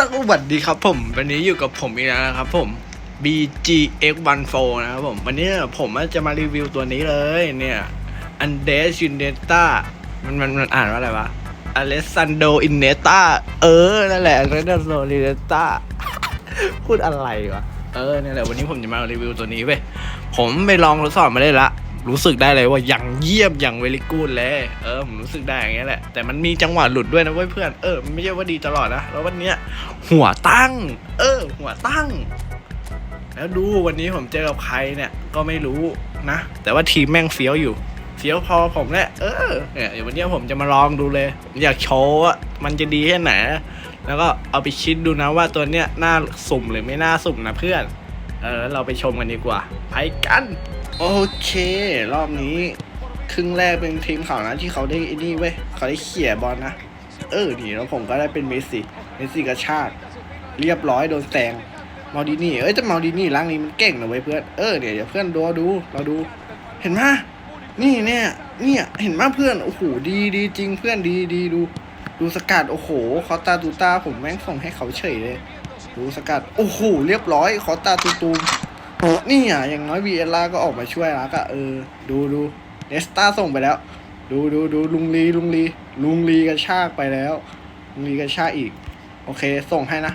สวัสดีครับผม วันนี้อยู่กับผมอีกแล้วนะครับผม BGX14 นะครับผม วันนี้ผมจะมารีวิวตัวนี้เลยเนี่ยอันเดส u นเนต้ามันมันมันอ่านว่าอะไรวะอเลซันโดอินเนต้าเออ นั่นแหละอเลซันโดอินเนต้าพูดอะไรวะ เออนี่นแหละ วันนี้ผมจะมารีวิวตัวนี้เว้ย ผมไปลองทดสอบมาได้ละ รู้สึกได้เลยว่าอย่างเยี่ยมอย่างเวลิกูดเลยเออผมรู้สึกได้อย่างเงี้ยแหละแต่มันมีจังหวะหลุดด้วยนะเว้ยเพื่อนเออไม่ใช่ว่าดีตลอดนะแล้ววันเนี้ยหัวตั้ง เออ หัวตั้ง แล้วดูวันนี้ผมเจอกับใครเนี่ยก็ไม่รู้นะแต่ว่าทีมแม่งเฟี้ยวอยู่เฟี้ยวพอผมแหละเออเนี่ยเดี๋ยววันนี้ผมจะมาลองดูเลยผมอยากโชว์ว่ามันจะดีแค่ไหนแล้วก็เอาไปคิดดูนะว่าตัวเนี้ยน่าสุ่มหรือไม่น่าสุ่มนะเพื่อนเออเราไปชมกันดีกว่าไปกัน โอเค รอบนี้ ครึ่งแรกเป็นทีมเขานะที่เขาได้ไอ้นี่เว้ยเขาได้เขี่ยบอลนะ เออนี่แล้วผมก็ได้เป็นเมสซี่เมสซี่กระชากเรียบร้อยโดนแซงมาดินี่ เอ้ยแต่มาดินี่ร่างนี้มันเก่งนะเว้ยเพื่อน เออเดี๋ยวเดี๋ยวเพื่อนดูดู เราดู เห็นไหมนี่เนี่ย เนี่ย เห็นไหมเพื่อน โอ้โห ดีดีจริงเพื่อนดีดีดู ดูสกัด โอ้โห คอตาตูตาผมแม่งส่งให้เขาเฉยเลย ดูสกัด โอ้โห เรียบร้อย คอตาตูตูม นี่อะอย่างน้อยวีเอล่าก็ออกมาช่วยแล้วก็เออ ดูดูเนสตาส่งไปแล้ว ดูดูดูลุงลีลุงลีลุงลีกระชากไปแล้ว ลุงลีกระชากอีก โอเค ส่งให้นะ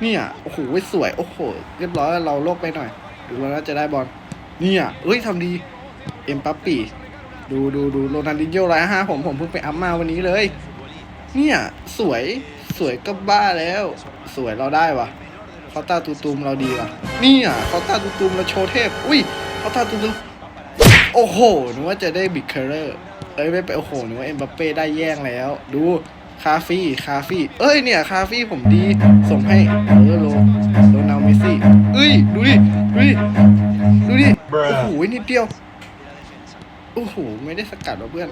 เนี่ยโอ้โหสวยโอ้โหเรียบร้อยเราโลกไปหน่อย ดูแล้วน่าจะได้บอลเนี่ยเอ้ยทำดีเอ็มปัปปี้ดูดูดูโรนัลดินโญ่ร้อยห้าผมผมเพิ่งไปอัพมาวันนี้เลย เนี่ย สวยสวยก็บ้าแล้ว สวยเราได้วะ เขาตาตูตูมเราดีวะเนี่ยเขาตาตูตูมเราโชว์เทพ อุ้ยเขาตาตูตูมโอ้โหนึกว่าจะได้บิ๊กเคอร์เรอร์เอ้ยไม่ไปโอ้โหนึกว่าเอ็มบัปเป้ได้แย่งแล้ว ดูคาฟี่คาฟี่ เอ้ยเนี่ยคาฟี่ผมดี ส่งให้เออโลโรนัลเมซี่เอ้ยดูดิดูดิดูดิโอ้โหนิดเดียวโอ้โหไม่ได้สกัดวะเพื่อน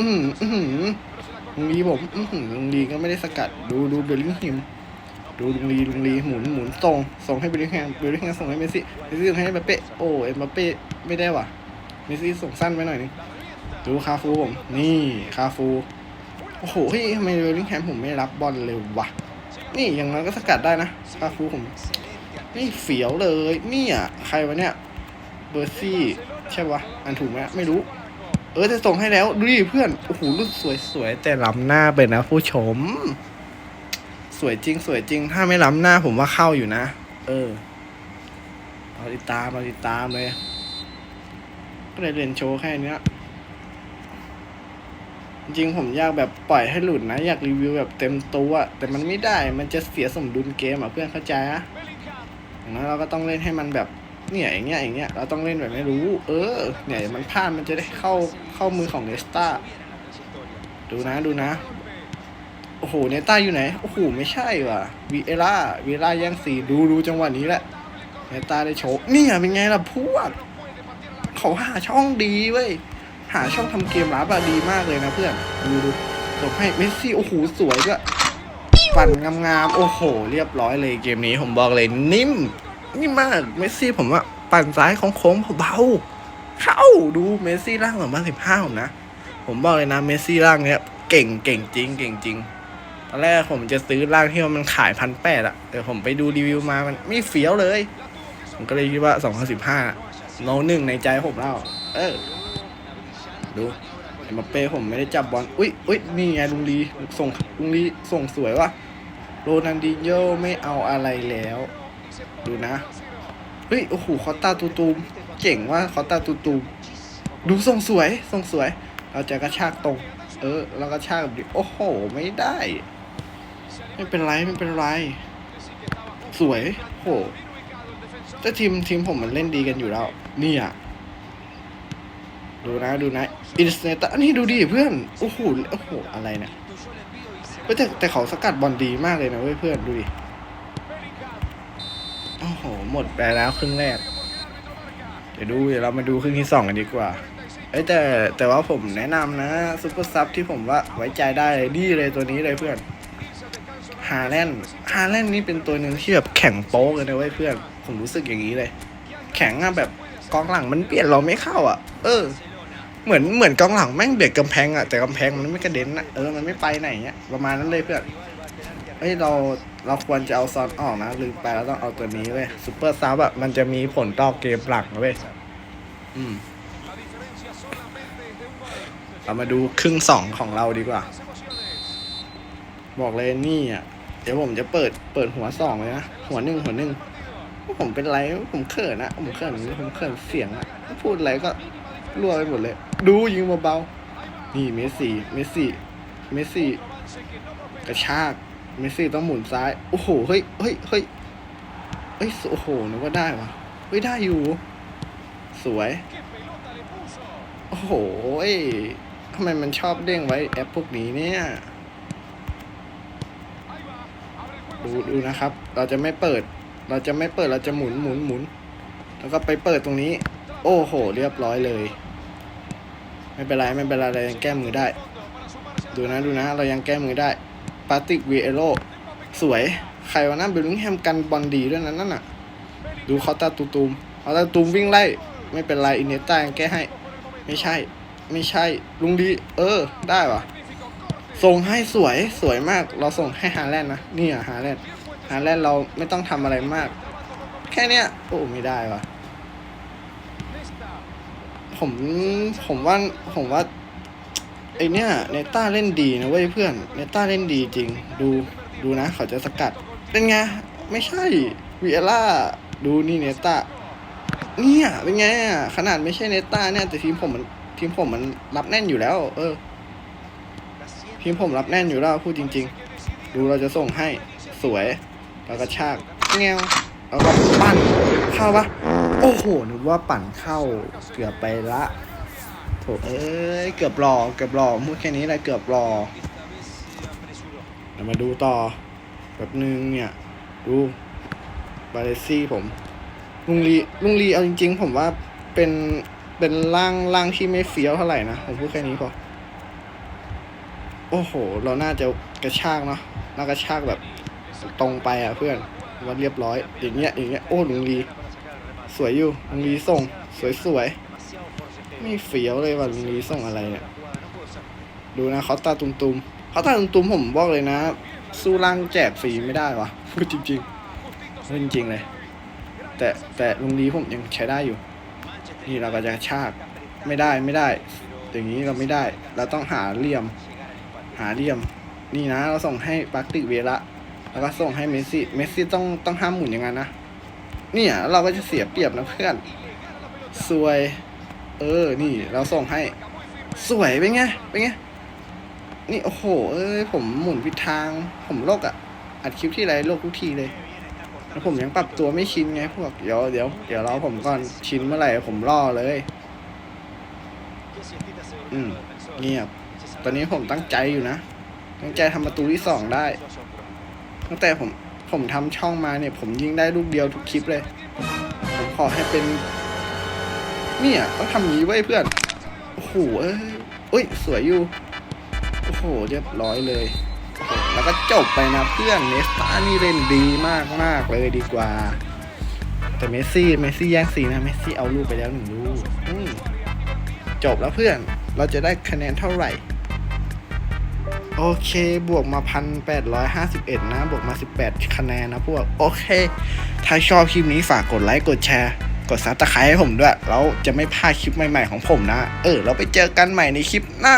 อืมอืมลุงลีผม อื้อหือลุงลีก็ไม่ได้สกัดดูดูเบลลิงแฮม ดูลุงลีลุงลีหมุนหมุนส่งส่งให้เบลลิงแฮมเบลลิงแฮมส่งให้เมสซี่เมสซี่ส่งให้เอ็มบัปเป้โอ้เอ็มบัปเป้ไม่ได้ว่ะเมสซี่ส่งสั้นไปหน่อยนึงดูคาฟูผมนี่คาฟูโอ้โหเฮ้ยทำไมเบลลิงแฮมผมไม่รับบอลเลยวะนี่อย่างน้อยก็สกัดได้นะคาฟูผมนี่เฟียวเลยเนี่ยใครวะเนี่ยเบอร์ซี่ใช่ปะอันถูกไหมไม่รู้ เออจะส่งให้แล้วดูดิเพื่อนโอ้โหรูปสวยสวยแต่ล้ำหน้าไปนะผู้ชม สวยจริง สวยจริง ถ้าไม่ล้ำหน้าผมว่าเข้าอยู่นะ เออเราติดตามเราติดตามเลย ก็เลยเรียนโชว์แค่เนี้ยจริงๆผมอยากแบบปล่อยให้หลุดนะ อยากรีวิวแบบเต็มตัวแต่มันไม่ได้ มันจะเสียสมดุลเกมอะเพื่อนเข้าใจอะอย่างนั้นเราก็ต้องเล่นให้มันแบบเนี่ยอย่างเงี้ยอย่างเงี้ยเราต้องเล่นแบบไม่รู้ เออ เนี่ยมันพลาดมันจะได้เข้าเข้ามือของเนสตาดูนะดูนะ โอ้โห เนต้าอยู่ไหน โอ้โห ไม่ใช่ว่ะวีเอล่าวีเอล่าแย่งสีดูดูจังหวะนี้แหละ เนต้าได้โชว์นี่เป็นไงล่ะพวกเขาหาช่องดีเว้ย หาช่องทำเกมรับอะดีมากเลยนะเพื่อน ดูดูส่งให้เมสซี่ โอ้โห สวยก็ปั่นงามๆ โอ้โห เรียบร้อยเลยเกมนี้ผมบอกเลยนิ่มนี่มาก เมสซี่ผมว่าปั่นซ้ายของโค้งเบาๆเข้าดูเมสซี่ร่างสองพันสิบห้าผมนะ ผมบอกเลยนะเมสซี่ร่างเนี้ยเก่งเก่งจริงเก่งจริง ตอนแรกผมจะซื้อร่างที่มันขายพันแปดอะแต่ผมไปดูรีวิวมามันไม่เฟี้ยวเลย ผมก็เลยคิดว่าสองพันสิบห้าโนหนึ่งในใจผมแล้ว เออ ดูเอ็มเป้ผมไม่ได้จับบอล อุ้ยอุ้ยนี่ไงลุงลีส่งลุงลีส่งสวยวะโรนันดินโยไม่เอาอะไรแล้ว ดูนะเฮ้ย โอ้โห คอตตาตูตูมเจ๋งว่าคอตตาตูตูมดูทรงสวยทรงสวย เราจะกระชากตรง เออ เรากระชากแบบนี้โอ้โห ไม่ได้ ไม่เป็นไรไม่เป็นไร สวยโหแต่ทีมทีมผมมันเล่นดีกันอยู่แล้วเนี่ยดูนะดูนะอินสเนตอันนี้ดูดิเพื่อน โอ้โหโอ้โหอะไรเนี่ยแต่แต่เขาสกัดบอลดีมากเลยนะเว้ยเพื่อนดูดิ โอ้โห หมดไปแล้วครึ่งแรก เดี๋ยวดูเดี๋ยวเรามาดูครึ่งที่สองกันดีกว่าเอ้แต่แต่ว่าผมแนะนำนะซุปเปอร์ซับที่ผมว่าไว้ใจได้ดีเลยตัวนี้เลยเพื่อน ฮาแลนด์ฮาแลนด์นี่เป็นตัวหนึ่งที่แบบแข็งโป๊กเลยนะเว้ยเพื่อน ผมรู้สึกอย่างนี้เลย แข็งอะแบบกองหลังมันเปลี่ยนเราไม่เข้าอะ เออ เหมือนเหมือนกองหลังแม่งเบียดกำแพงอะแต่กำแพงมันไม่กระเด็นอะเออมันไม่ไปไหนเงี้ยประมาณนั้นเลยเพื่อนเฮ้ยเราเราควรจะเอาซอนออกนะลืมไปแล้วต้องเอาตัวนี้เว้ยซูเปอร์ซับอะมันจะมีผลต่อเกมหลักนะเว้ยอืมเรามาดูครึ่งสองของเราดีกว่า บอกเลยนี่อะ เดี๋ยวผมจะเปิดเปิดหัวสองเลยนะ หัวหนึ่งหัวหนึ่งผมเป็นไรผมเขินนะผมเขินผมเขินเสียงอะพูดอะไรก็รั่วไปหมดเลย ดูยิงเบาๆนี่เมสซี่เมสซี่เมสซี่กระชากเมสซี่ต้องหมุนซ้าย โอ้โหเฮ้ยเฮ้ยเฮ้ยเฮ้ยโอ้โหนึกว่าได้วะเฮ้ยได้อยู่ สวยโอ้โหเอ้ยทำไมมันชอบเด้งไว้แอปพวกนี้เนี่ย ดูดูนะครับ เราจะไม่เปิด เราจะไม่เปิด เราจะหมุนหมุนหมุน แล้วก็ไปเปิดตรงนี้ โอ้โห เรียบร้อยเลย ไม่เป็นไร ไม่เป็นไรเรายังแก้มือได้ ดูนะดูนะ เรายังแก้มือได้ปาติกวีเอโรสวย ใครวะนั่นเบลลิงแฮมกันบอลดีด้วยนะนั่นน่ะ ดูเขาตาตูตูมเขาตาตูมวิ่งไล่ ไม่เป็นไรอินเนต้ายังแก้ให้ ไม่ใช่ ไม่ใช่ ลุงดี เออ ได้วะ ส่งให้สวยสวยมาก เราส่งให้ฮาแลนด์นะนี่อะฮาแลนด์ฮาแลนด์เราไม่ต้องทำอะไรมาก แค่เนี้ยโอ้ไม่ได้วะผมผมว่าผมว่าไอเนี้ยเนต้าเล่นดีนะเว้ยเพื่อนเนต้าเล่นดีจริง ดูดูนะ เขาจะสกัด เป็นไง ไม่ใช่วีเอล่าดูนี่เนต้าเนี่ยเป็นไงอะขนาดไม่ใช่เนต้าเนี่ยแต่ทีมผมมันทีมผมมันรับแน่นอยู่แล้ว เออ ทีมผมรับแน่นอยู่แล้วพูดจริง ๆ ดูเราจะส่งให้สวย แล้วก็ชากเงี้ยวแล้วก็ปั่นเข้าปะโอ้โหนึกว่าปั่นเข้าเกือบไปละโถเอ้ยเกือบรอเกือบรอพูดแค่นี้แหละเกือบรอเดี๋ยวมาดูต่อแบบนึงเนี่ยดูบาเลซี่ผมลุงลีลุงลีเอาจริง ๆ ผมว่าเป็นเป็นร่างร่างที่ไม่เฟี้ยวเท่าไหร่นะ ผมพูดแค่นี้พอ โอ้โห เราน่าจะกระชากเนาะน่ากระชากแบบตรงไปอะเพื่อนว่าเรียบร้อย อย่างเงี้ยอย่างเงี้ยโอ้ลุงลีสวยอยู่ลุงลีส่ง สวยสวยไม่เฟี้ยวเลยว่าลุงลีส่งอะไรเนี่ยดูนะเขาตาตุ่มๆเขาตาตุ่มๆผมบอกเลยนะ สู้ร่างแจกฟรีไม่ได้วะพูดจริงๆพูดจริงๆเลย แต่แต่ลุงลีผมยังใช้ได้อยู่ นี่เราก็จะชากไม่ได้ไม่ได้ อย่างนี้เราไม่ได้ เราต้องหาเหลี่ยม หาเหลี่ยม นี่นะ เราส่งให้ปาร์ติเวละแล้วก็ส่งให้เมสซี่ เมสซี่ต้องต้องห้ามหมุนอย่างนั้นนะ เนี่ยเราก็จะเสียเปรียบนะเพื่อน สวย เออ นี่เราส่งให้ สวยเป็นไง เป็นไง นี่โอ้โห เอ้ยผมหมุนผิดทาง ผมโลกอะอัดคลิปที่ไรโลกทุกทีเลยแล้วผมยังปรับตัวไม่ชินไงพวก เดี๋ยวเดี๋ยวเดี๋ยวรอผมก่อนชินเมื่อไหร่ผมรอเลย อืมเงียบ ตอนนี้ผมตั้งใจอยู่นะ ตั้งใจทำประตูที่สองได้ ตั้งแต่ผมผมทำช่องมาเนี่ย ผมยิงได้ลูกเดียวทุกคลิปเลย ผมขอให้เป็น เนี่ยต้องทำนี้ไว้เพื่อน โอ้โหเอ้ยเอ้ย สวยอยู่ โอ้โห เรียบร้อยเลยโอ้โหแล้วก็จบไปนะเพื่อนเนสตานี่เล่นดีมากมากเลยดีกว่า แต่เมสซี่เมสซี่แย่งซีนะเมสซี่เอาลูกไปแล้วหนึ่งลูกจบแล้วเพื่อนเราจะได้คะแนนเท่าไหร่ โอเคบวกมาพันแปดร้อยห้าสิบเอ็ดนะบวกมาสิบแปดคะแนนนะพวก โอเค ถ้าชอบคลิปนี้ฝากกดไลค์กดแชร์ กดซับสไครต์ให้ผมด้วย แล้วจะไม่พลาดคลิปใหม่ๆของผมนะ เออ เราไปเจอกันใหม่ในคลิปหน้า